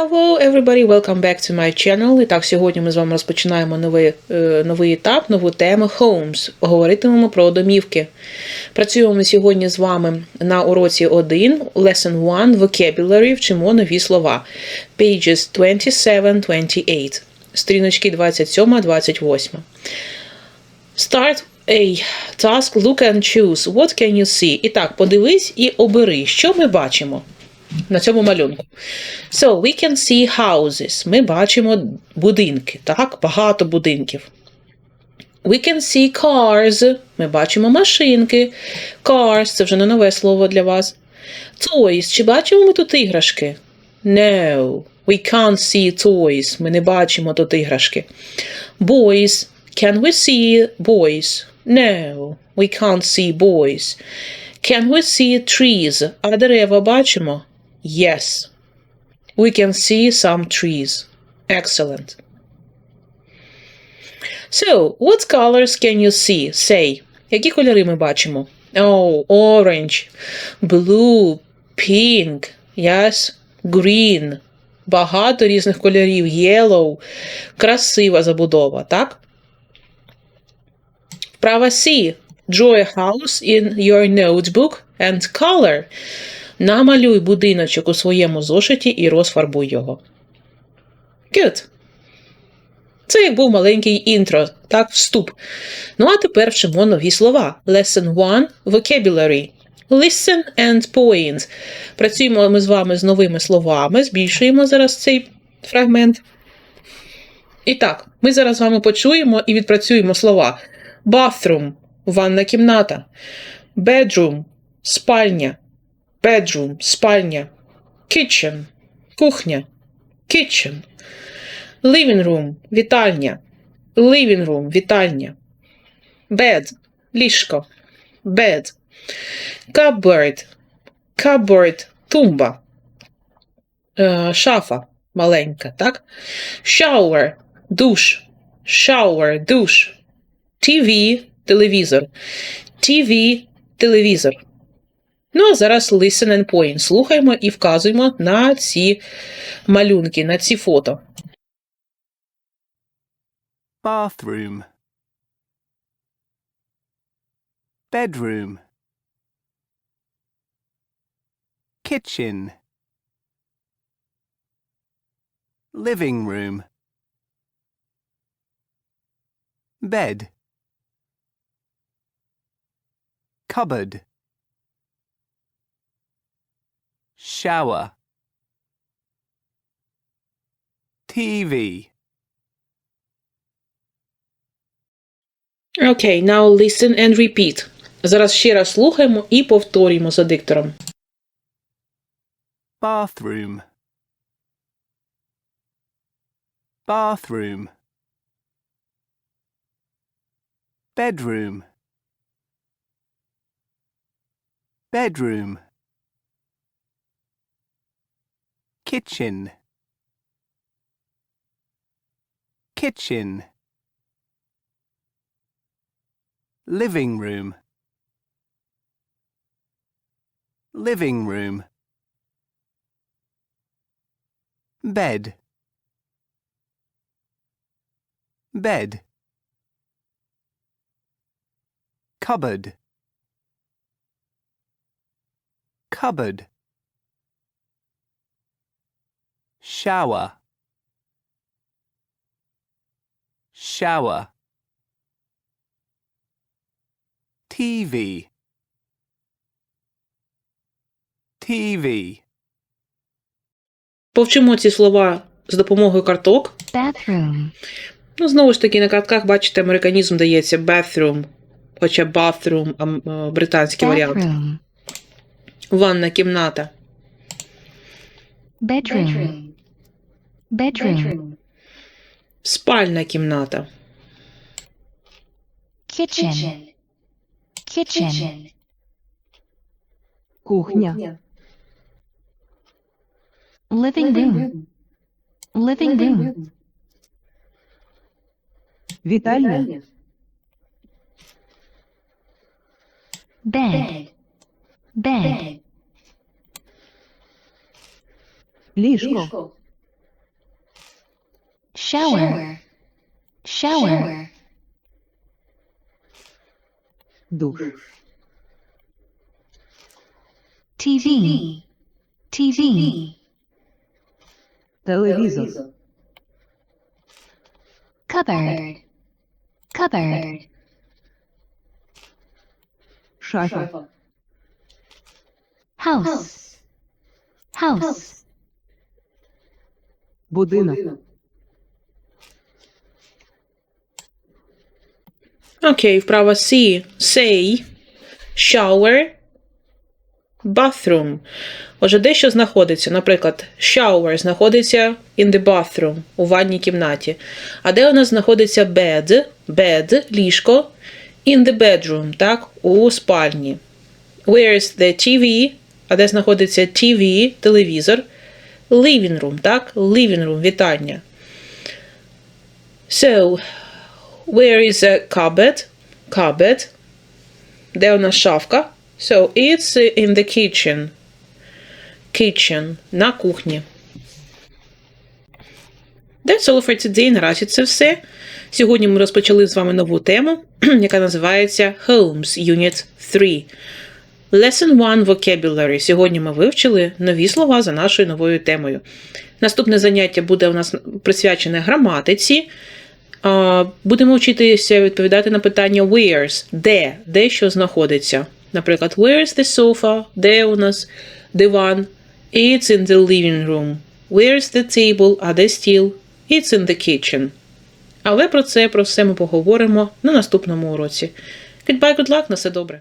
Hello everybody, welcome back to my channel. І так, сьогодні ми з вами розпочинаємо новий, е, новий етап, нову тему Homes. Говоритимемо про домівки. Працюємо сьогодні з вами на уроці 1, Lesson 1, Vocabulary, вчимо нові слова. Pages 27-28. Сторіночки 27-28. Start a task, look and choose. What can you see? І так, подивись і обери, що ми бачимо на цьому малюнку. So, we can see houses. Ми бачимо будинки, так? Багато будинків. We can see cars. Ми бачимо машинки. Cars це вже не нове слово для вас. Toys. Чи бачимо ми тут іграшки? No. We can't see toys. Ми не бачимо тут іграшки. Boys. Can we see boys? No. We can't see boys. Can we see trees? А дерева бачимо? Yes. We can see some trees. Excellent. So, what colors can you see? Say. Які кольори ми бачимо? Oh, orange, blue, pink, yes, green. Багато різних кольорів. Yellow. Красива забудова, так? Вправа C. Draw a house in your notebook and color. Намалюй будиночок у своєму зошиті і розфарбуй його. Good. Це як був маленький інтро, так, вступ. Ну а тепер вчимо нові слова. Lesson 1 Vocabulary. Listen and point. Працюємо ми з вами з новими словами, збільшуємо зараз цей фрагмент. І так, ми зараз з вами почуємо і відпрацюємо слова. Bathroom – ванна кімната. Bedroom – спальня. Bedroom – спальня. Kitchen – кухня. Kitchen. Living room – вітальня. Living room – вітальня. Bed – ліжко. Bed. Cupboard – cupboard – тумба. Е, шафа маленька, так? Shower – душ. Shower – душ. TV – телевізор. TV – телевізор. Ну, а зараз listen and point. Слухаємо і вказуємо на ці малюнки, на ці фото. bathroom bedroom kitchen living room bed cupboard shower TV Окей, now listen and repeat. Зараз ще раз слухаємо і повторюємо за диктором. bathroom bathroom bedroom bedroom Kitchen. Kitchen. Living room. Living room. Bed. Bed. Cupboard. Cupboard shower. Shower. TV TV Повчимо ці слова з допомогою карток. bathroom, Ну, знову ж таки, на картках, бачите, американізм дається. Bathroom, хоча bathroom – ам, е, британський варіант. Ванна кімната. bedroom, bedroom, Спальна кімната. kitchen, kitchen, Кухня. living room, living room, Вітальня. bed, bed, Ліжко. shower, shower, душ, TV, TV, телевізор, cupboard, cupboard, шафа, house, house, будинок, Окей, вправа C. Say, shower, bathroom. Отже, де що знаходиться? Наприклад, shower знаходиться in the bathroom, у ванній кімнаті. А де у нас знаходиться bed, bed, ліжко, in the bedroom, так, у спальні. Where is the TV? А де знаходиться TV, телевізор? Living room, так? Living room, вітальня. So, Where is a cupboard? Cupboard. Де у нас шафка? So it's in the kitchen. Kitchen. На кухні. That's all for today. Наразі це все. Сьогодні ми розпочали з вами нову тему, яка називається Homes Unit 3. Lesson 1 Vocabulary. Сьогодні ми вивчили нові слова за нашою новою темою. Наступне заняття буде у нас присвячене граматиці. Будемо вчитися відповідати на питання where's, де, де що знаходиться. Наприклад, where's the sofa, де у нас диван, it's in the living room. Where's the table, а де стіл, it's in the kitchen. Але про це, про все ми поговоримо на наступному уроці. Goodbye, good luck, на все добре.